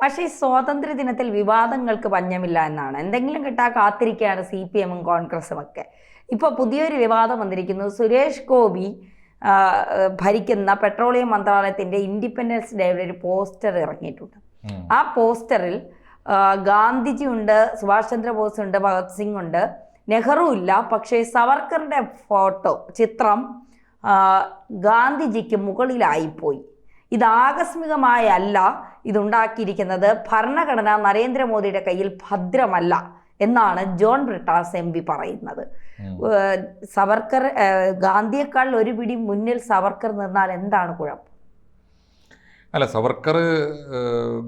പക്ഷേ ഈ സ്വാതന്ത്ര്യ ദിനത്തിൽ വിവാദങ്ങൾക്ക് പഞ്ഞമില്ല എന്നാണ്. എന്തെങ്കിലും കിട്ടാ കാത്തിരിക്കുകയാണ് സി പി എമ്മും കോൺഗ്രസും ഒക്കെ ഇപ്പോൾ പുതിയൊരു വിവാദം വന്നിരിക്കുന്നു. സുരേഷ് ഗോപി ഭരിക്കുന്ന പെട്രോളിയം മന്ത്രാലയത്തിന്റെ ഇൻഡിപെൻഡൻസ് ഡേയുടെ ഒരു പോസ്റ്റർ ഇറങ്ങിയിട്ടുണ്ട്. ആ പോസ്റ്ററിൽ ഗാന്ധിജി ഉണ്ട് സുഭാഷ് ചന്ദ്രബോസ് ഉണ്ട് ഭഗത് സിംഗ് ഉണ്ട് നെഹ്റു ഇല്ല. പക്ഷേ സവർക്കറുടെ ഫോട്ടോ ചിത്രം ഗാന്ധിജിക്ക് മുകളിലായിപ്പോയി. ഇത് ആകസ്മികമായല്ല. ഇതുണ്ടാക്കിയിരിക്കുന്നത് ഭരണഘടന നരേന്ദ്രമോദിയുടെ കയ്യിൽ ഭദ്രമല്ല എന്നാണ് ജോൺ ബ്രിട്ടാസ് എം പി പറയുന്നത്. സവർക്കർ ഗാന്ധിയേക്കാൾ ഒരു പിടി മുന്നിൽ സവർക്കർ നിന്നാൽ എന്താണ് കുഴപ്പം? അല്ല സവർക്കർ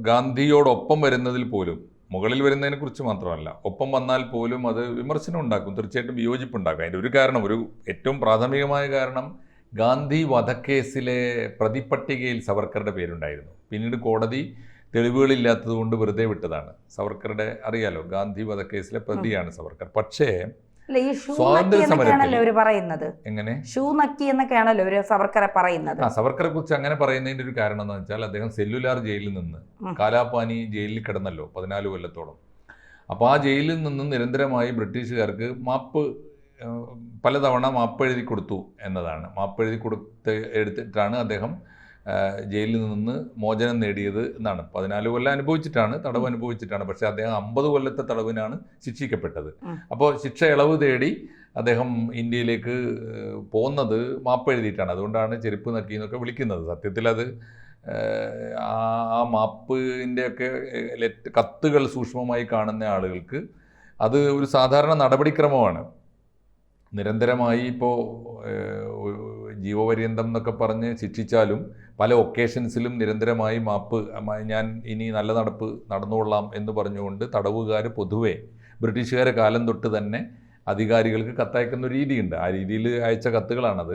ഗാന്ധിയോടൊപ്പം വരുന്നതിൽ പോലും മുകളിൽ വരുന്നതിനെ കുറിച്ച് മാത്രമല്ല ഒപ്പം വന്നാൽ പോലും അത് വിമർശനം ഉണ്ടാക്കും തീർച്ചയായിട്ടും വിയോജിപ്പുണ്ടാക്കും. അതിന്റെ ഒരു കാരണം ഒരു ഏറ്റവും പ്രാഥമികമായ കാരണം ഗാന്ധി വധക്കേസിലെ പ്രതിപട്ടികയിൽ സവർക്കറുടെ പേരുണ്ടായിരുന്നു. പിന്നീട് കോടതി തെളിവുകളില്ലാത്തത് കൊണ്ട് വെറുതെ വിട്ടതാണ്. സവർക്കറുടെ അറിയാലോ ഗാന്ധി വധക്കേസിലെ പ്രതിയാണ് സവർക്കർ. പക്ഷേ പറയുന്നത്. എങ്ങനെ? ഷൂ നക്കി എന്നൊക്കെയാണല്ലോ ഒരു സവർക്കറെ പറയുന്നത്. ആ സവർക്കറെ കുറിച്ച് അങ്ങനെ പറയുന്നതിന്റെ ഒരു കാരണം എന്ന് വെച്ചാൽ അദ്ദേഹം സെല്ലുലാർ ജയിലിൽ നിന്ന്. കാലാപാനി ജയിലിൽ കിടന്നല്ലോ പതിനാല് കൊല്ലത്തോളം. അപ്പോൾ ആ ജയിലിൽ നിന്നും നിരന്തരമായി ബ്രിട്ടീഷുകാർക്ക് മാപ്പ് പലതവണ മാപ്പ് എഴുതി കൊടുത്തു എന്നതാണ്. മാപ്പ് എഴുതി കൊടുത്ത് എടുത്തിട്ടാണ് അദ്ദേഹം ജയിലിൽ നിന്ന് മോചനം നേടിയത് എന്നാണ്. പതിനാല് കൊല്ലം അനുഭവിച്ചിട്ടാണ് തടവ് അനുഭവിച്ചിട്ടാണ്. പക്ഷേ അദ്ദേഹം അമ്പത് കൊല്ലത്തെ തടവിനാണ് ശിക്ഷിക്കപ്പെട്ടത്. അപ്പോൾ ശിക്ഷ ഇളവ് തേടി അദ്ദേഹം ഇന്ത്യയിലേക്ക് പോകുന്നത് മാപ്പ് എഴുതിയിട്ടാണ്. അതുകൊണ്ടാണ് ചെരുപ്പ് നക്കി എന്നൊക്കെ വിളിക്കുന്നത്. സത്യത്തിൽ അത് ആ ആ മാപ്പിന്റെ ഒക്കെ കത്തുകൾ സൂക്ഷ്മമായി കാണുന്ന ആളുകൾക്ക് അത് ഒരു സാധാരണ നടപടിക്രമമാണ്. നിരന്തരമായി ഇപ്പോൾ ജീവപര്യന്തം എന്നൊക്കെ പറഞ്ഞ് ശിക്ഷിച്ചാലും പല ഒക്കേഷൻസിലും നിരന്തരമായി മാപ്പ് ഞാൻ ഇനി നല്ല നടപ്പ് നടന്നുകൊള്ളാം എന്ന് പറഞ്ഞുകൊണ്ട് തടവുകാർ പൊതുവെ ബ്രിട്ടീഷുകാരെ കാലം തൊട്ട് തന്നെ അധികാരികൾക്ക് കത്തയക്കുന്ന രീതിയുണ്ട്. ആ രീതിയിൽ അയച്ച കത്തുകളാണത്.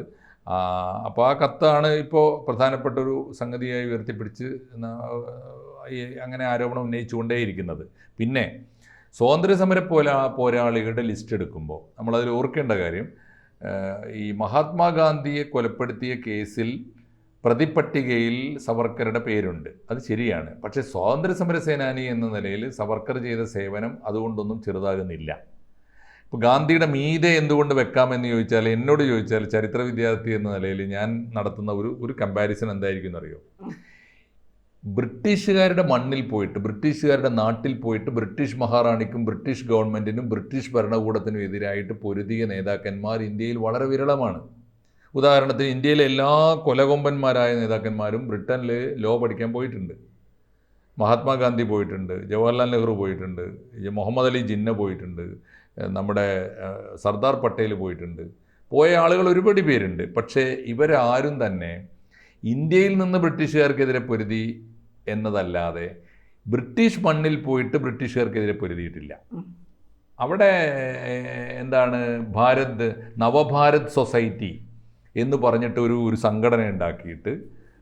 അപ്പോൾ ആ കത്താണ് ഇപ്പോൾ പ്രധാനപ്പെട്ട ഒരു സംഗതിയായി ഉയർത്തിപ്പിടിച്ച് അങ്ങനെ ആരോപണം ഉന്നയിച്ചുകൊണ്ടേയിരിക്കുന്നത്. പിന്നെ സ്വാതന്ത്ര്യസമര പോരാ പോരാളികളുടെ ലിസ്റ്റ് എടുക്കുമ്പോൾ നമ്മളതിൽ ഓർക്കേണ്ട കാര്യം ഈ മഹാത്മാഗാന്ധിയെ കൊലപ്പെടുത്തിയ കേസിൽ പ്രതിപട്ടികയിൽ സവർക്കറുടെ പേരുണ്ട്. അത് ശരിയാണ്. പക്ഷേ സ്വാതന്ത്ര്യസമര സേനാനി എന്ന നിലയിൽ സവർക്കർ ചെയ്ത സേവനം അതുകൊണ്ടൊന്നും ചെറുതാകുന്നില്ല. ഇപ്പോൾ ഗാന്ധിയുടെ മീതെ എന്തുകൊണ്ട് വെക്കാമെന്ന് ചോദിച്ചാൽ എന്നോട് ചോദിച്ചാൽ ചരിത്ര വിദ്യാർത്ഥി എന്ന നിലയിൽ ഞാൻ നടത്തുന്ന ഒരു ഒരു കമ്പാരിസൺ എന്തായിരിക്കും എന്നറിയോ ബ്രിട്ടീഷുകാരുടെ മണ്ണിൽ പോയിട്ട് ബ്രിട്ടീഷുകാരുടെ നാട്ടിൽ പോയിട്ട് ബ്രിട്ടീഷ് മഹാറാണിക്കും ബ്രിട്ടീഷ് ഗവൺമെന്റിനും ബ്രിട്ടീഷ് ഭരണകൂടത്തിനും എതിരായിട്ട് പൊരുതിയ നേതാക്കന്മാർ ഇന്ത്യയിൽ വളരെ വിരളമാണ്. ഉദാഹരണത്തിന് ഇന്ത്യയിലെ എല്ലാ കൊലകൊമ്പന്മാരായ നേതാക്കന്മാരും ബ്രിട്ടനിൽ ലോ പഠിക്കാൻ പോയിട്ടുണ്ട്. മഹാത്മാഗാന്ധി പോയിട്ടുണ്ട് ജവഹർലാൽ നെഹ്റു പോയിട്ടുണ്ട് മുഹമ്മദ് അലി ജിന്ന പോയിട്ടുണ്ട് നമ്മുടെ സർദാർ പട്ടേൽ പോയിട്ടുണ്ട്. പോയ ആളുകൾ ഒരുപാട് പേരുണ്ട്. പക്ഷേ ഇവരാരും തന്നെ ഇന്ത്യയിൽ നിന്ന് ബ്രിട്ടീഷുകാർക്കെതിരെ പൊരുതി എന്നതല്ലാതെ ബ്രിട്ടീഷ് മണ്ണിൽ പോയിട്ട് ബ്രിട്ടീഷുകാർക്കെതിരെ പൊരുതിയിട്ടില്ല. അവിടെ എന്താണ് ഭാരത് നവഭാരത് സൊസൈറ്റി എന്ന് പറഞ്ഞിട്ട് ഒരു ഒരു സംഘടന ഉണ്ടാക്കിയിട്ട്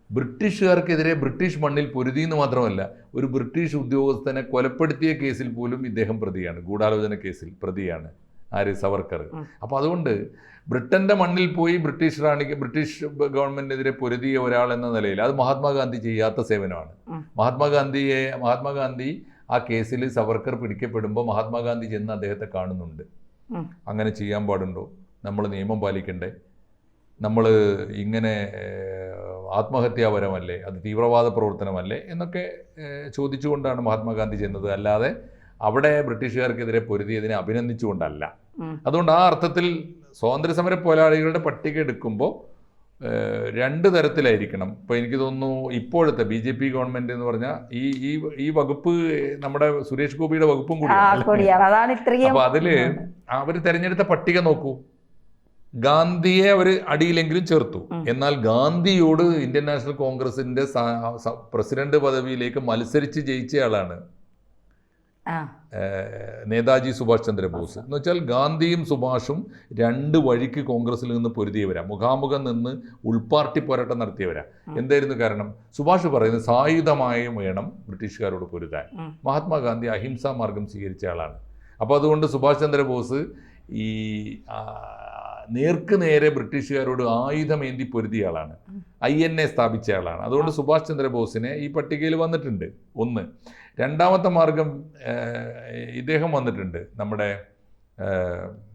ബ്രിട്ടീഷുകാർക്കെതിരെ ബ്രിട്ടീഷ് മണ്ണിൽ പൊരുതി എന്ന് മാത്രമല്ല ഒരു ബ്രിട്ടീഷ് ഉദ്യോഗസ്ഥനെ കൊലപ്പെടുത്തിയ കേസിൽ പോലും ഇദ്ദേഹം പ്രതിയാണ് ഗൂഢാലോചന കേസിൽ പ്രതിയാണ് ആര്? സവർക്കർ. അപ്പോൾ അതുകൊണ്ട് ബ്രിട്ടന്റെ മണ്ണിൽ പോയി ബ്രിട്ടീഷ് റാണിക്ക് ബ്രിട്ടീഷ് ഗവൺമെന്റിനെതിരെ പൊരുതിയ ഒരാൾ എന്ന നിലയിൽ അത് മഹാത്മാഗാന്ധി ചെയ്യാത്ത സേവനമാണ്. മഹാത്മാഗാന്ധിയെ മഹാത്മാഗാന്ധി ആ കേസിൽ സവർക്കർ പിടിക്കപ്പെടുമ്പോൾ മഹാത്മാഗാന്ധി ചെന്ന് അദ്ദേഹത്തെ കാണുന്നുണ്ട്. അങ്ങനെ ചെയ്യാൻ പാടുണ്ടോ? നമ്മൾ നിയമം പാലിക്കണ്ടേ? നമ്മൾ ഇങ്ങനെ ആത്മഹത്യാപരമല്ലേ അത് തീവ്രവാദ പ്രവർത്തനമല്ലേ എന്നൊക്കെ ചോദിച്ചുകൊണ്ടാണ് മഹാത്മാഗാന്ധി ചെന്നത്. അല്ലാതെ അവിടെ ബ്രിട്ടീഷുകാർക്കെതിരെ പൊരുതിയതിനെ അഭിനന്ദിച്ചുകൊണ്ടല്ല. അതുകൊണ്ട് ആ അർത്ഥത്തിൽ സ്വാതന്ത്ര്യസമര പോരാളികളുടെ പട്ടിക എടുക്കുമ്പോൾ രണ്ട് തരത്തിലായിരിക്കണം. ഇപ്പോൾ എനിക്ക് തോന്നുന്നു ഇപ്പോഴത്തെ ബി ജെ പി ഗവൺമെന്റ് എന്ന് പറഞ്ഞാൽ ഈ ഈ ഈ വകുപ്പ് നമ്മുടെ സുരേഷ് ഗോപിയുടെ വകുപ്പും കൂടി കൂടിയാണ് കൊടിയാണ്. അതാണ് ഇത്രയും അപ്പൊ അതിൽ അവർ തെരഞ്ഞെടുത്ത പട്ടിക നോക്കൂ. ഗാന്ധിയെ അവർ അടിയിലെങ്കിലും ചേർത്തു. എന്നാൽ ഗാന്ധിയോട് ഇന്ത്യൻ നാഷണൽ കോൺഗ്രസിന്റെ പ്രസിഡന്റ് പദവിയിലേക്ക് മത്സരിച്ച് ജയിച്ചയാളാണ് നേതാജി സുഭാഷ് ചന്ദ്രബോസ്. എന്ന് വെച്ചാൽ ഗാന്ധിയും സുഭാഷും രണ്ട് വഴിക്ക് കോൺഗ്രസിൽ നിന്ന് പൊരുതിയവരാ. മുഖാമുഖം നിന്ന് ഉൾപാർട്ടി പോരാട്ടം നടത്തിയവരാ. എന്തായിരുന്നു കാരണം? സുഭാഷ് പറയുന്നത് സായുധമായും വേണം ബ്രിട്ടീഷുകാരോട് പൊരുതാൻ. മഹാത്മാഗാന്ധി അഹിംസാ മാർഗം സ്വീകരിച്ച ആളാണ്. അപ്പോൾ അതുകൊണ്ട് സുഭാഷ് ചന്ദ്രബോസ് ഈ നേർക്ക് നേരെ ബ്രിട്ടീഷുകാരോട് ആയുധമേന്തി പൊരുതിയ ആളാണ്. ഐ എൻ എ സ്ഥാപിച്ച ആളാണ്. അതുകൊണ്ട് സുഭാഷ് ചന്ദ്രബോസിനെ ഈ പട്ടികയിൽ വന്നിട്ടുണ്ട്. ഒന്ന്. രണ്ടാമത്തെ മാർഗം ഇദ്ദേഹം വന്നിട്ടുണ്ട്. നമ്മുടെ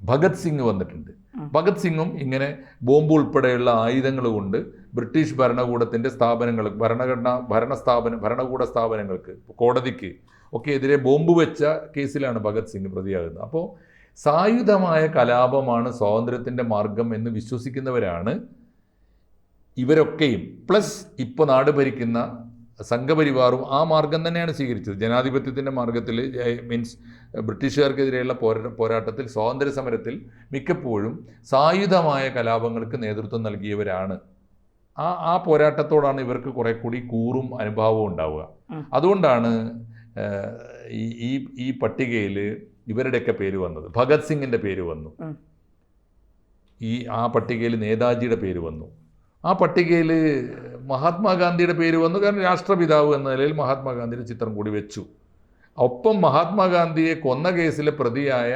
ഭഗത് സിംഗ് വന്നിട്ടുണ്ട്. ഭഗത് സിംഗും ഇങ്ങനെ ബോംബ് ഉൾപ്പെടെയുള്ള ആയുധങ്ങൾ കൊണ്ട് ബ്രിട്ടീഷ് ഭരണകൂടത്തിന്റെ സ്ഥാപനങ്ങൾ ഭരണഘടന ഭരണസ്ഥാപന ഭരണകൂട സ്ഥാപനങ്ങൾക്ക് കോടതിക്ക് ഒക്കെ എതിരെ ബോംബ് വെച്ച കേസിലാണ് ഭഗത് സിംഗ് പ്രതിയാകുന്നത്. അപ്പോൾ സായുധമായ കലാപമാണ് സ്വാതന്ത്ര്യത്തിന്റെ മാർഗം എന്ന് വിശ്വസിക്കുന്നവരാണ് ഇവരൊക്കെയും. പ്ലസ് ഇപ്പോൾ നാട് ഭരിക്കുന്ന സംഘപരിവാറും ആ മാർഗം തന്നെയാണ് സ്വീകരിച്ചത്. ജനാധിപത്യത്തിന്റെ മാർഗത്തിൽ മീൻസ് ബ്രിട്ടീഷുകാർക്കെതിരെയുള്ള പോരാ പോരാട്ടത്തിൽ സ്വാതന്ത്ര്യ സമരത്തിൽ മിക്കപ്പോഴും സായുധമായ കലാപങ്ങൾക്ക് നേതൃത്വം നൽകിയവരാണ്. ആ ആ പോരാട്ടത്തോടാണ് ഇവർക്ക് കുറെ കൂടി കൂറും അനുഭാവവും ഉണ്ടാവുക. അതുകൊണ്ടാണ് ഈ ഈ പട്ടികയിൽ ഇവരുടെയൊക്കെ പേര് വന്നത്. ഭഗത് സിംഗിന്റെ പേര് വന്നു. ഈ ആ പട്ടികയിൽ നേതാജിയുടെ പേര് വന്നു. ആ പട്ടികയിൽ മഹാത്മാഗാന്ധിയുടെ പേര് വന്നു. കാരണം രാഷ്ട്രപിതാവ് എന്ന നിലയിൽ മഹാത്മാഗാന്ധിയുടെ ചിത്രം കൂടി വെച്ചു. ഒപ്പം മഹാത്മാഗാന്ധിയെ കൊന്ന കേസിലെ പ്രതിയായ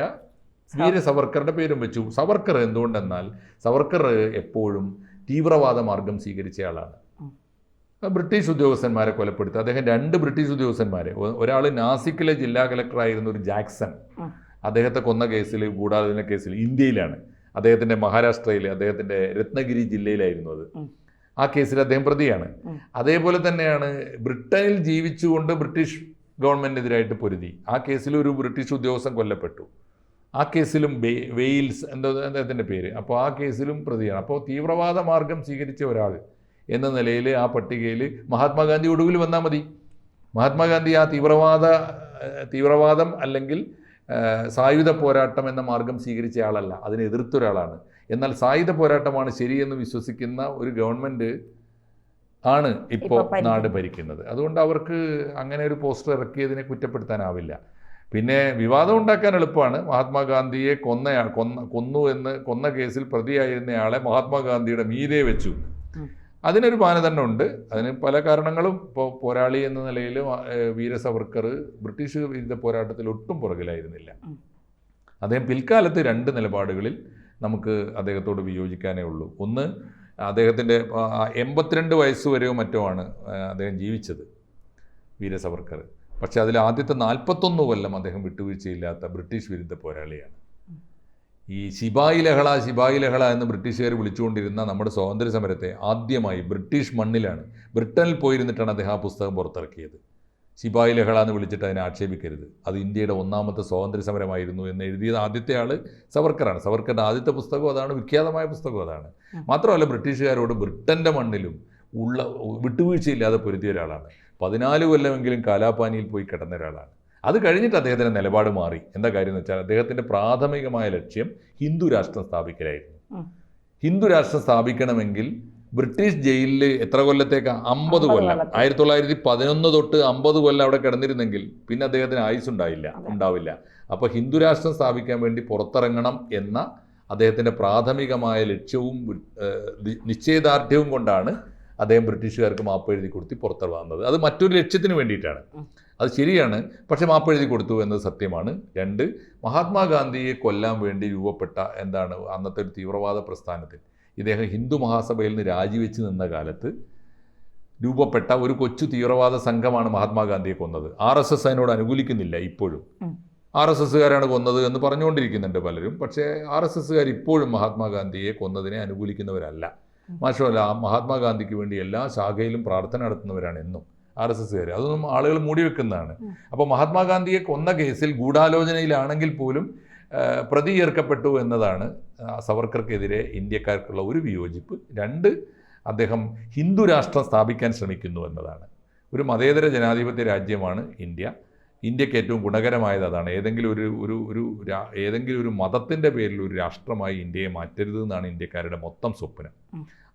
വീര സവർക്കറുടെ പേരും വെച്ചു. സവർക്കർ എന്തുകൊണ്ടെന്നാൽ സവർക്കർ എപ്പോഴും തീവ്രവാദ മാർഗം സ്വീകരിച്ച ആളാണ് ഉം. ബ്രിട്ടീഷ് ഉദ്യോഗസ്ഥന്മാരെ കൊലപ്പെടുത്തി അദ്ദേഹം രണ്ട് ബ്രിട്ടീഷ് ഉദ്യോഗസ്ഥന്മാരെ. ഒരാൾ നാസിക്കിലെ ജില്ലാ കലക്ടറായിരുന്ന ഒരു ജാക്സൺ. അദ്ദേഹത്തെ കൊന്ന കേസിൽ ഗൂഢാലോചന കേസിൽ ഇന്ത്യയിലാണ്. അദ്ദേഹത്തിന്റെ മഹാരാഷ്ട്രയിൽ അദ്ദേഹത്തിന്റെ രത്നഗിരി ജില്ലയിലായിരുന്നു അത്. ആ കേസിൽ അദ്ദേഹം പ്രതിയാണ്. അതേപോലെ തന്നെയാണ് ബ്രിട്ടനിൽ ജീവിച്ചുകൊണ്ട് ബ്രിട്ടീഷ് ഗവൺമെന്റിനെതിരായിട്ട് പൊരുതി. ആ കേസിൽ ഒരു ബ്രിട്ടീഷ് ഉദ്യോഗസ്ഥൻ കൊല്ലപ്പെട്ടു. ആ കേസിലും വെയിൽസ് എന്താ അദ്ദേഹത്തിന്റെ പേര്. അപ്പോൾ ആ കേസിലും പ്രതിയാണ്. അപ്പോൾ തീവ്രവാദ മാർഗം സ്വീകരിച്ച ഒരാൾ എന്ന നിലയിൽ ആ പട്ടികയിൽ മഹാത്മാഗാന്ധി ഒടുവിൽ വന്നാൽ മതി. മഹാത്മാഗാന്ധി ആ തീവ്രവാദ തീവ്രവാദം അല്ലെങ്കിൽ സായുധ പോരാട്ടം എന്ന മാർഗം സ്വീകരിച്ച ആളല്ല. അതിനെ എതിർത്ത ഒരാളാണ് എന്നാൽ സായുധ പോരാട്ടമാണ് ശരിയെന്ന് വിശ്വസിക്കുന്ന ഒരു ഗവൺമെന്റ് ആണ് ഇപ്പോൾ നാട് ഭരിക്കുന്നത്. അതുകൊണ്ട് അവർക്ക് അങ്ങനെ ഒരു പോസ്റ്റർ ഇറക്കിയതിനെ കുറ്റപ്പെടുത്താനാവില്ല. പിന്നെ വിവാദം ഉണ്ടാക്കാൻ എളുപ്പമാണ്. മഹാത്മാഗാന്ധിയെ കൊന്നയാൾ കൊന്ന കൊന്നു എന്ന് കൊന്ന കേസിൽ പ്രതിയായിരുന്നയാളെ മഹാത്മാഗാന്ധിയുടെ മീതെ വെച്ചു. അതിനൊരു മാനദണ്ഡമുണ്ട് അതിന് പല കാരണങ്ങളും ഇപ്പോൾ പോരാളി എന്ന നിലയിൽ വീരസവർക്കർ ബ്രിട്ടീഷ് വിരുദ്ധ പോരാട്ടത്തിൽ ഒട്ടും പുറകിലായിരുന്നില്ല. അദ്ദേഹം പിൽക്കാലത്ത് രണ്ട് നിലപാടുകളിൽ നമുക്ക് അദ്ദേഹത്തോട് വിയോജിക്കാനേ ഉള്ളൂ. ഒന്ന് അദ്ദേഹത്തിന്റെ എൺപത്തിരണ്ട് വയസ്സ് വരെയോ മറ്റോ ആണ് അദ്ദേഹം ജീവിച്ചത് വീരസവർക്കർ. പക്ഷേ അതിൽ ആദ്യത്തെ നാൽപ്പത്തൊന്ന് കൊല്ലം അദ്ദേഹം വിട്ടുവീഴ്ചയില്ലാത്ത ബ്രിട്ടീഷ് വിരുദ്ധ പോരാളിയാണ്. ഈ ശിപായി ലഹള ശിപായി ലഹള എന്ന് ബ്രിട്ടീഷുകാർ വിളിച്ചുകൊണ്ടിരുന്ന നമ്മുടെ സ്വാതന്ത്ര്യ സമരത്തെ ആദ്യമായി ബ്രിട്ടീഷ് മണ്ണിലാണ് ബ്രിട്ടനിൽ പോയിരുന്നിട്ടാണ് അദ്ദേഹം ആ പുസ്തകം പുറത്തിറക്കിയത്. ശിപായി ലഹള എന്ന് വിളിച്ചിട്ട് അതിനെ ആക്ഷേപിക്കരുത്. അത് ഇന്ത്യയുടെ ഒന്നാമത്തെ സ്വാതന്ത്ര്യ സമരമായിരുന്നു എന്ന് എഴുതിയത് ആദ്യത്തെ ആൾ സവർക്കറാണ്. സവർക്കറിന്റെ ആദ്യത്തെ പുസ്തകം അതാണ് വിഖ്യാതമായ പുസ്തകം അതാണ്. മാത്രമല്ല ബ്രിട്ടീഷുകാരോട് ബ്രിട്ടന്റെ മണ്ണിലും ഉള്ള വിട്ടുവീഴ്ചയില്ലാതെ പൊരുത്തിയ ഒരാളാണ്. പതിനാല് കൊല്ലമെങ്കിലും കാലാപാനിയിൽ പോയി കിടന്ന ഒരാളാണ്. അത് കഴിഞ്ഞിട്ട് അദ്ദേഹത്തിന്റെ നിലപാട് മാറി. എന്താ കാര്യം എന്ന് വെച്ചാൽ അദ്ദേഹത്തിന്റെ പ്രാഥമികമായ ലക്ഷ്യം ഹിന്ദു രാഷ്ട്രം സ്ഥാപിക്കലായിരുന്നു. ഹിന്ദു രാഷ്ട്രം സ്ഥാപിക്കണമെങ്കിൽ ബ്രിട്ടീഷ് ജയിലിൽ എത്ര കൊല്ലത്തേക്ക്? അമ്പത് കൊല്ലം. ആയിരത്തി തൊള്ളായിരത്തി പതിനൊന്ന് തൊട്ട് അമ്പത് കൊല്ലം അവിടെ കിടന്നിരുന്നെങ്കിൽ പിന്നെ അദ്ദേഹത്തിന് ആയുസ് ഉണ്ടായില്ല ഉണ്ടാവില്ല. അപ്പോൾ ഹിന്ദു രാഷ്ട്രം സ്ഥാപിക്കാൻ വേണ്ടി പുറത്തിറങ്ങണം എന്ന അദ്ദേഹത്തിന്റെ പ്രാഥമികമായ ലക്ഷ്യവും നിശ്ചയദാർഢ്യവും കൊണ്ടാണ് അദ്ദേഹം ബ്രിട്ടീഷുകാർക്ക് മാപ്പ് എഴുതി കൊടുത്തി പുറത്തിറങ്ങുന്നത്. അത് മറ്റൊരു ലക്ഷ്യത്തിന് വേണ്ടിയിട്ടാണ്. അത് ശരിയാണ്. പക്ഷേ മാപ്പ് എഴുതി കൊടുത്തു എന്നത് സത്യമാണ്. രണ്ട് മഹാത്മാഗാന്ധിയെ കൊല്ലാൻ വേണ്ടി രൂപപ്പെട്ട എന്താണ് അന്നത്തെ ഒരു തീവ്രവാദ പ്രസ്ഥാനത്തിൽ? ഇദ്ദേഹം ഹിന്ദു മഹാസഭയിൽ നിന്ന് രാജിവെച്ച് നിന്ന കാലത്ത് രൂപപ്പെട്ട ഒരു കൊച്ചു തീവ്രവാദ സംഘമാണ് മഹാത്മാഗാന്ധിയെ കൊന്നത്. ആർ എസ് എസ് അതിനോട് അനുകൂലിക്കുന്നില്ല ഇപ്പോഴും. ആർ എസ് എസ്സുകാരാണ് കൊന്നത് എന്ന് പറഞ്ഞുകൊണ്ടിരിക്കുന്നുണ്ട് പലരും. പക്ഷേ ആർ എസ് എസ്സുകാർ ഇപ്പോഴും മഹാത്മാഗാന്ധിയെ കൊന്നതിനെ അനുകൂലിക്കുന്നവരല്ല. മാത്രമല്ല മഹാത്മാഗാന്ധിക്ക് വേണ്ടി എല്ലാ ശാഖയിലും പ്രാർത്ഥന നടത്തുന്നവരാണ് എന്നും. ആർ എസ് എസ്സുകാർ അതൊന്നും ആളുകൾ മൂടി വെക്കുന്നതാണ്. അപ്പോൾ മഹാത്മാഗാന്ധിയെ കൊന്ന കേസിൽ ഗൂഢാലോചനയിലാണെങ്കിൽ പോലും പ്രതി ചേർക്കപ്പെട്ടു എന്നതാണ് സവർക്കർക്കെതിരെ ഇന്ത്യക്കാർക്കുള്ള ഒരു വിയോജിപ്പ്. രണ്ട് അദ്ദേഹം ഹിന്ദു രാഷ്ട്രം സ്ഥാപിക്കാൻ ശ്രമിക്കുന്നു എന്നതാണ്. ഒരു മതേതര ജനാധിപത്യ രാജ്യമാണ് ഇന്ത്യ. ഇന്ത്യയ്ക്ക് ഏറ്റവും ഗുണകരമായത് അതാണ്. ഏതെങ്കിലും ഒരു ഒരു ഒരു ഏതെങ്കിലും ഒരു മതത്തിന്റെ പേരിൽ ഒരു രാഷ്ട്രമായി ഇന്ത്യയെ മാറ്റരുത് എന്നാണ് ഇന്ത്യക്കാരുടെ മൊത്തം സ്വപ്നം.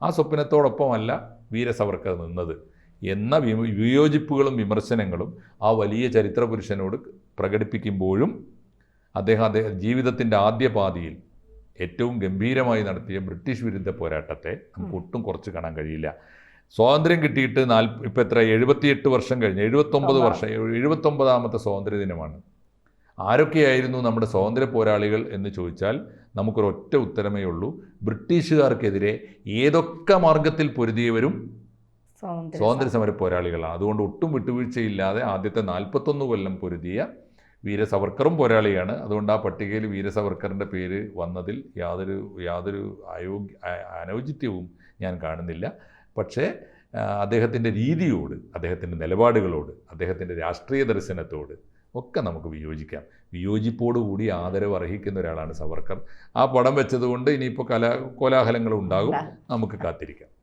ആ സ്വപ്നത്തോടൊപ്പമല്ല വീര സവർക്കർ നിന്നത്. എന്ന വിയോജിപ്പുകളും വിമർശനങ്ങളും ആ വലിയ ചരിത്ര പുരുഷനോട് പ്രകടിപ്പിക്കുമ്പോഴും അദ്ദേഹം അദ്ദേഹം ജീവിതത്തിന്റെ ആദ്യ പാതിയിൽ ഏറ്റവും ഗംഭീരമായി നടത്തിയ ബ്രിട്ടീഷ് വിരുദ്ധ പോരാട്ടത്തെ നമുക്ക് ഒട്ടും കുറച്ച് കാണാൻ കഴിയില്ല. സ്വാതന്ത്ര്യം കിട്ടിയിട്ട് നാല് ഇപ്പം എത്ര എഴുപത്തിയെട്ട് വർഷം കഴിഞ്ഞ് എഴുപത്തൊമ്പത് വർഷം എഴുപത്തൊമ്പതാമത്തെ സ്വാതന്ത്ര്യ ദിനമാണ് ആരൊക്കെയായിരുന്നു നമ്മുടെ സ്വാതന്ത്ര്യ പോരാളികൾ എന്ന് ചോദിച്ചാൽ നമുക്കൊരൊറ്റ ഉത്തരമേ ഉള്ളൂ. ബ്രിട്ടീഷുകാർക്കെതിരെ ഏതൊക്കെ മാർഗത്തിൽ പൊരുതിയവരും സ്വാതന്ത്ര്യ സ്വാതന്ത്ര്യ സമര പോരാളികളാണ്. അതുകൊണ്ട് ഒട്ടും വിട്ടുവീഴ്ചയില്ലാതെ ആദ്യത്തെ നാൽപ്പത്തൊന്ന് കൊല്ലം പൊരുതിയ വീരസവർക്കറും പോരാളിയാണ്. അതുകൊണ്ട് ആ പട്ടികയിൽ വീര സവർക്കറിന്റെ പേര് വന്നതിൽ യാതൊരു യാതൊരു അയോഗ്യ അനൗചിത്യവും ഞാൻ കാണുന്നില്ല. പക്ഷേ അദ്ദേഹത്തിന്റെ രീതിയോട് അദ്ദേഹത്തിന്റെ നിലപാടുകളോട് അദ്ദേഹത്തിന്റെ രാഷ്ട്രീയ ദർശനത്തോട് ഒക്കെ നമുക്ക് വിയോജിക്കാം. വിയോജിപ്പോടുകൂടി ആദരവ് അർഹിക്കുന്ന ഒരാളാണ് സവർക്കർ. ആ പടം വെച്ചതുകൊണ്ട് ഇനിയിപ്പോൾ കലാ കോലാഹലങ്ങൾ ഉണ്ടാകും. നമുക്ക് കാത്തിരിക്കാം.